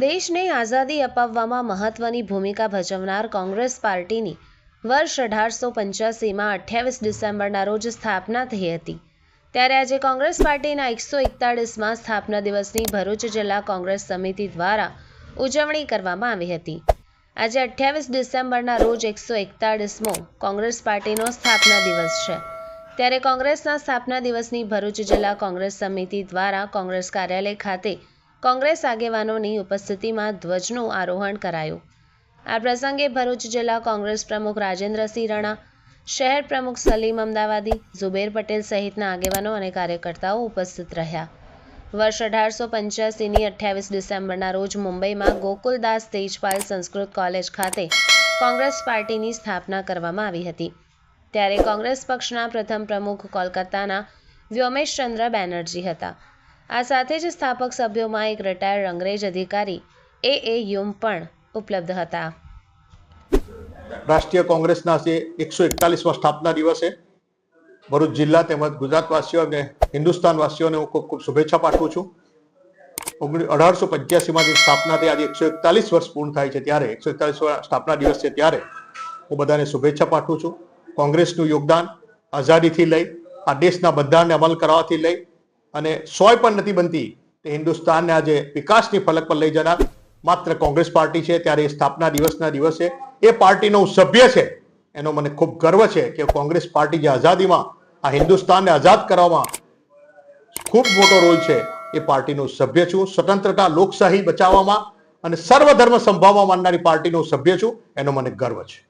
દેશને આઝાદી અપાવવામાં મહત્વની ભૂમિકા ભજવનાર કોંગ્રેસ પાર્ટીની વર્ષ અઢારસો પંચ્યાસીમાં અઠ્યાવીસ ડિસેમ્બરના રોજ સ્થાપના થઈ હતી. ત્યારે આજે કોંગ્રેસ પાર્ટીના એકસો એકતાળીસમાં સ્થાપના દિવસની ભરૂચ જિલ્લા કોંગ્રેસ સમિતિ દ્વારા ઉજવણી કરવામાં આવી હતી. આજે અઠ્યાવીસ ડિસેમ્બરના રોજ એકસો એકતાળીસમો કોંગ્રેસ પાર્ટીનો સ્થાપના દિવસ છે. ત્યારે કોંગ્રેસના સ્થાપના દિવસની ભરૂચ જિલ્લા કોંગ્રેસ સમિતિ દ્વારા કોંગ્રેસ કાર્યાલય ખાતે કોંગ્રેસ આગેવાનોની ઉપસ્થિતિમાં ધ્વજનું આરોહણ કરાયું. આ પ્રસંગે ભરૂચ જિલ્લા કોંગ્રેસ પ્રમુખ રાજેન્દ્રસિંહ રણા, શહેર પ્રમુખ સલીમ અમદાવાદી, ઝુબેર પટેલ સહિતના આગેવાનો અને કાર્યકર્તાઓ ઉપસ્થિત રહ્યા. વર્ષ અઢારસો પંચ્યાસીની અઠ્યાવીસ ડિસેમ્બરના રોજ મુંબઈમાં ગોકુલદાસ તેજપાલ સંસ્કૃત કોલેજ ખાતે કોંગ્રેસ પાર્ટીની સ્થાપના કરવામાં આવી હતી. ત્યારે કોંગ્રેસ પક્ષના પ્રથમ પ્રમુખ કોલકાતાના વ્યોમેશચંદ્ર બેનર્જી હતા. આ સાથે જ સ્થાપક સભ્યોમાં એક રિટાયર્ડ અંગ્રેજ અધિકારી એ એ યુમ પણ ઉપલબ્ધ હતા. રાષ્ટ્રીય કોંગ્રેસના જે એકસો એકતાલીસમાં સ્થાપના દિવસે ભરૂચ જિલ્લા તેમજ ગુજરાતવાસીઓ અને હિન્દુસ્તાનવાસીઓને હું ખૂબ ખૂબ શુભેચ્છા પાઠવું છું. ઓગણીસ અઢારસો પંચ્યાસીમાં જે સ્થાપના થઈ, આજે એકસો એકતાલીસ વર્ષ પૂર્ણ થાય છે ત્યારે, એકસો એકતાલીસ સ્થાપના દિવસ છે ત્યારે, હું બધાને શુભેચ્છા પાઠવું છું. કોંગ્રેસનું યોગદાન આઝાદીથી લઈ, આ દેશના બંધારણને અમલ કરવાથી લઈ અને સોય પણ નથી બનતી, તે હિન્દુસ્તાનને આજે વિકાસની ફલક પર લઈ જનાર માત્ર કોંગ્રેસ પાર્ટી છે, ત્યારે એ સ્થાપના દિવસના દિવસે એ પાર્ટીનો હું સભ્ય છે. એનો મને ખૂબ ગર્વ છે કે કોંગ્રેસ પાર્ટી જે આઝાદીમાં, આ હિન્દુસ્તાનને આઝાદ કરવામાં ખૂબ મોટો રોલ છે, એ પાર્ટીનો સભ્ય છું. સ્વતંત્રતા, લોકશાહી બચાવવામાં અને સર્વધર્મ સંભાવવા માનનારી પાર્ટીનો સભ્ય છું. એનો મને ગર્વ છે.